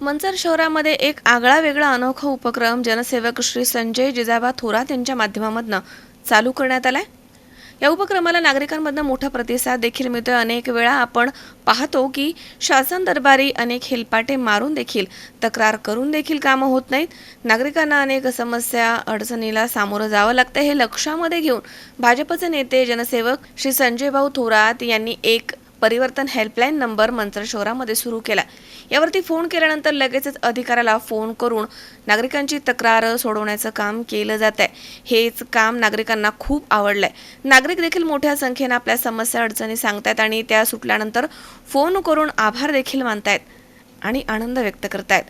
मंचर शहरामध्ये एक आगळा वेगळा अनोखा उपक्रम जनसेवक श्री संजय जिजाबा थोरात यांच्या माध्यमामधनं चालू करण्यात आलाय. या उपक्रमाला नागरिकांमधनं मोठा प्रतिसाद देखील मिळतोय. अनेक वेळा आपण पाहतो की शासन दरबारी अनेक हेलपाटे मारून देखील तक्रार करून देखील कामं होत नाहीत. नागरिकांना अनेक समस्या अडचणीला सामोरं जावं लागतं हे लक्षामध्ये घेऊन भाजपचे नेते जनसेवक श्री संजय भाऊ थोरात यांनी एक परिवर्तन हेल्पलाईन नंबर मंचर शहरामध्ये सुरू केला. यावरती फोन केल्यानंतर लगेचच अधिकाऱ्याला फोन करून नागरिकांची तक्रार सोडवण्याचं काम केलं जात आहे. हेच काम नागरिकांना खूप आवडलंय. नागरिक देखील मोठ्या संख्येनं आपल्या समस्या अडचणी सांगतायत आणि त्या सुटल्यानंतर फोन करून आभार देखील मानतायत आणि आनंद व्यक्त करतायत.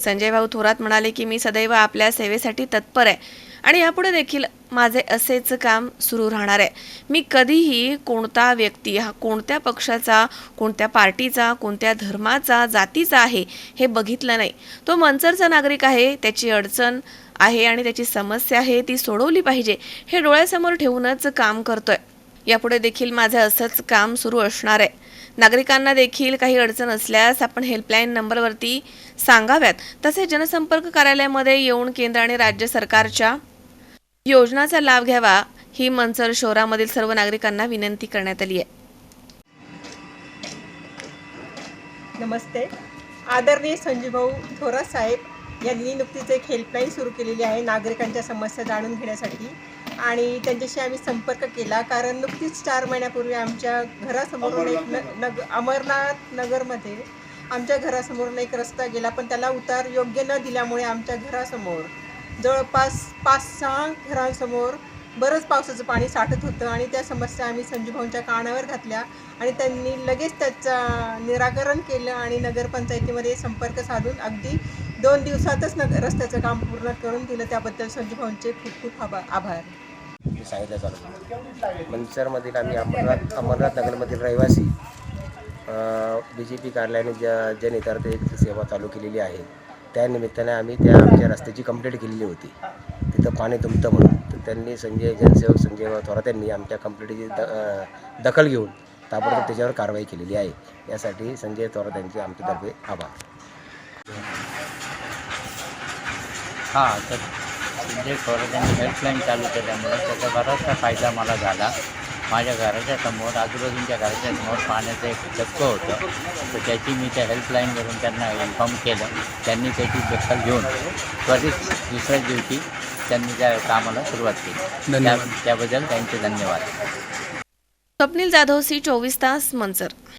संजय भाऊ थोरात म्हणाले की मी सदैव आपल्या सेवेसाठी तत्पर आहे आणि यापुढे देखील माझे असेच काम सुरू राहणार आहे. मी कधीही कोणता व्यक्ती हा कोणत्या पक्षाचा कोणत्या पार्टीचा कोणत्या धर्माचा जातीचा आहे हे बघितलं नाही. तो मनसरचा नागरिक आहे त्याची अडचण आहे आणि त्याची समस्या आहे ती सोडवली पाहिजे. हे डोळ्यासमोर ठेवूनच काम करतोय. यापुढे देखील माझं असंच काम सुरू असणार आहे. नागरिकांना देखील काही अडचण असल्यास आपण हेल्पलाईन नंबरवरती सांगाव्यात. तसेच जनसंपर्क कार्यालयामध्ये येऊन केंद्र आणि राज्य सरकारच्या योजनाचा लाभ घ्यावा ही मंचर शहरामधील सर्व नागरिकांना विनंती करण्यात आली आहे. नमस्ते. आदरणीय संजीवभाऊ थोरात साहेब यांनी नुकतीच एक हेल्पलाईन सुरू केलेली आहे नागरिकांच्या समस्या जाणून घेण्यासाठी आणि त्यांच्याशी आम्ही संपर्क केला कारण नुकतीच चार महिन्यापूर्वी आमच्या घरासमोरून एक न नग अमरनाथ नगरमध्ये आमच्या घरासमोरून एक रस्ता गेला पण त्याला उतार योग्य न दिल्यामुळे आमच्या घरासमोर जवळपास पाच सहा घरांसमोर बरंच पावसाचं पाणी साठत होतं आणि त्या समस्या आम्ही संजूभाऊंच्या कानावर घातल्या आणि त्यांनी लगेच त्याचं निराकरण केलं आणि नगरपंचायतीमध्ये संपर्क साधून अगदी दोन दिवसातच नग रस्त्याचं काम पूर्ण करून दिलं. त्याबद्दल संजूभाऊंचे खूप खूप आभा आभार. मी सांगितलं चालू. मंचरमधील आम्ही अमरनाथ अमरनाथ नगरमधील रहिवासी बी जे पी कार्यालयाने ज जनहितार्थ एक सेवा चालू केलेली आहे. त्या निमित्ताने आम्ही त्या आमच्या रस्त्याची कंप्लेंट केलेली होती. तिथं पाणी तुंबतं म्हणून. तर त्यांनी संजय जनसेवक संजय थोरात यांनी आमच्या कंप्लेंटची द दखल घेऊन ताबडतोब त्याच्यावर कारवाई केलेली आहे. यासाठी संजय थोरात यांचे आमच्यातर्फे आभार. हां तर म्हणजे थोडं त्यांनी हेल्पलाईन चालू केल्यामुळं त्याचा बराचसा फायदा मला झाला. माझ्या घराच्या समोर आजूबाजूच्या घराच्या समोर पाण्याचं एक डबकं होतं. तर त्याची मी त्या हेल्पलाईनवरून त्यांना इन्फॉर्म केलं. त्यांनी त्याची दखल घेऊन त्वरित दुसऱ्याच दिवशी त्यांनी त्या कामाला सुरुवात केली. त्या त्याबद्दल त्यांचे धन्यवाद. स्वप्नील जाधव सी चोवीस तास मंचर.